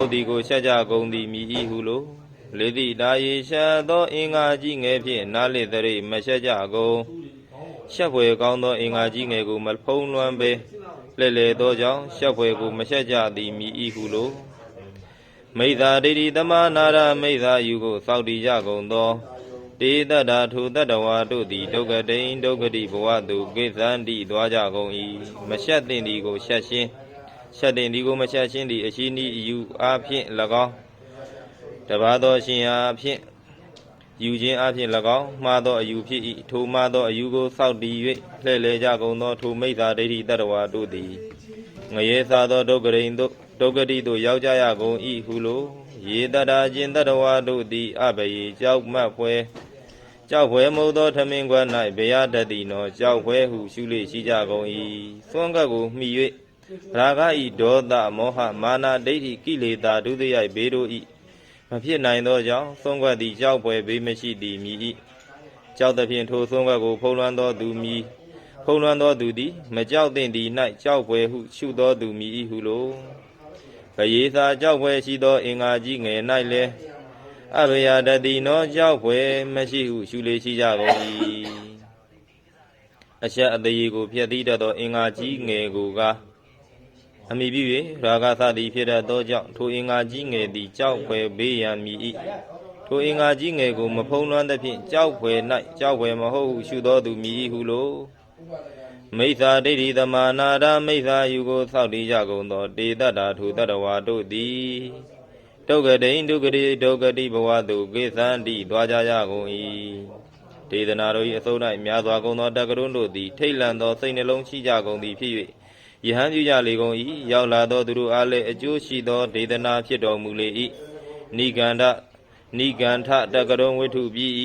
ဟုတ်ဒီကိုရှက်ကြကုန်သည်မြည်ဤဟုလိုလေတိတာယေရှက်သောအင်္ဂါကြီးငယ်ဖြင့်နားလေတရိမရှက်ကြကုန်ရှက်ဖွယ်ကောင်းသောအင်္ဂါကြီးငယ်ကိုမဖုံးလွှမ်းပဲလဲ့လေသောကြောင့်ရှက်ဖွယ်ကိုမရှက်ကြသည်မြည်ဤဟုလိုမိစ္ဆာဒိဋ္ဌိတမနာရမိစ္ဆာယူကိုစောက်တည်ကြကုန်သောတေတတ္တာထုတတ္တဝါတို့သည်ဒုက္ကတိန်ဒုက္ကတိဘဝသူကိသန္တိသွားကြကုန်၏မရှက်သင့်သည်ကိုရှက်ရှင်း ရှက်တင်ဒီကိုမရှက်ရှင်းသည့်အရှိနီးအယူအားဖြင့်၎င်းတပါသောရှင်အားဖြင့်ယူခြင်းအားဖြင့်၎င်းမှားသောအယူဖြစ်၏ထိုမှားသောအယူကိုစောက်တည်၍လှည့်လေကြကုန်သောထိုမိစ္ဆာဒိဋ္ဌိတတ္တဝါတို့သည်ငရေသာသောဒုက္ကရိန်တို့ဒုက္ကတိတို့ရောက်ကြရကုန်၏ဟုလိုရေတတာချင်းတတ္တဝါတို့သည်အဘယေကြောက်မတ်ဖွယ်ကြောက်ဖွယ်မဟုတ်သောထမင်းခွက်၌ဘေယတတိနောကြောက်ဖွယ်ဟုရှုလေရှိကြကုန်၏သွန်ကပ်ကိုမှီ၍ ရာဂဤဒေါသမောဟမာနဒိဋ္ဌိကိလေသာဒုတိယဘေးတို့ဤမဖြစ်နိုင်သောကြောင့်သုံးခွက်သည်ကြောက်ပွဲဘေးမရှိသည်မြည်ဤကြောက်သဖြင့်ထိုသုံးခွက်ကိုဖုံးလွှမ်းသောသူမြည်ဖုံးလွှမ်းသောသူသည်မကြောက်သင့်သည်၌ကြောက်ပွဲဟုရှုသောသူမြည်ဤဟုလိုဘယေသာကြောက်ပွဲရှိသောအင်္ဂါကြီးငယ်၌လည်းအဘယတတိနောကြောက်ပွဲမရှိဟုရှုလေရှိကြကုန်၏အချက်အသေးကိုဖျက်သိတတ်သောအင်္ဂါကြီးငယ်ကိုကား အမိပြု၍ရာဂသသည်ဖြစ်တတ်သောကြောင့်ထိုအင်္ဂါကြီးငယ်သည်ကြောက်ဖွယ်ဘေးရန်မည်၏ထိုအင်္ဂါကြီးငယ်ကိုမဖုံးလွှမ်းသဖြင့်ကြောက်ဖွယ်၌ကြောက်ဖွယ်မဟုတ်ဟုရှုသောသူမည်၏ဟုလိုမိစ္ဆာဒိဋ္ဌိသမာနာရမိစ္ဆာယူကိုသောက်တည်ကြကုန်သောတေတ္တာထိုတတ္တဝါတို့သည်ဒုက္ကတိန်ဒုက္ကတိဒုက္ကတိဘဝသို့ကိသန္တိသွားကြရကုန်၏ဒေသနာတို့၏အစိုး၌များစွာကုန်သောတက္ကရုံးတို့သည်ထိတ်လန့်သောစိတ်နှလုံးရှိကြကုန်သည်ဖြစ်၍ ယဟန်ပြုကြလေကုန်၏ရောက်လာသောသူတို့အားလည်းအကျိုးရှိသောဒေသနာဖြစ်တော်မူလေ၏နိဂန္ဓနိဂန္ဓတကရုံဝိထုပြီ၏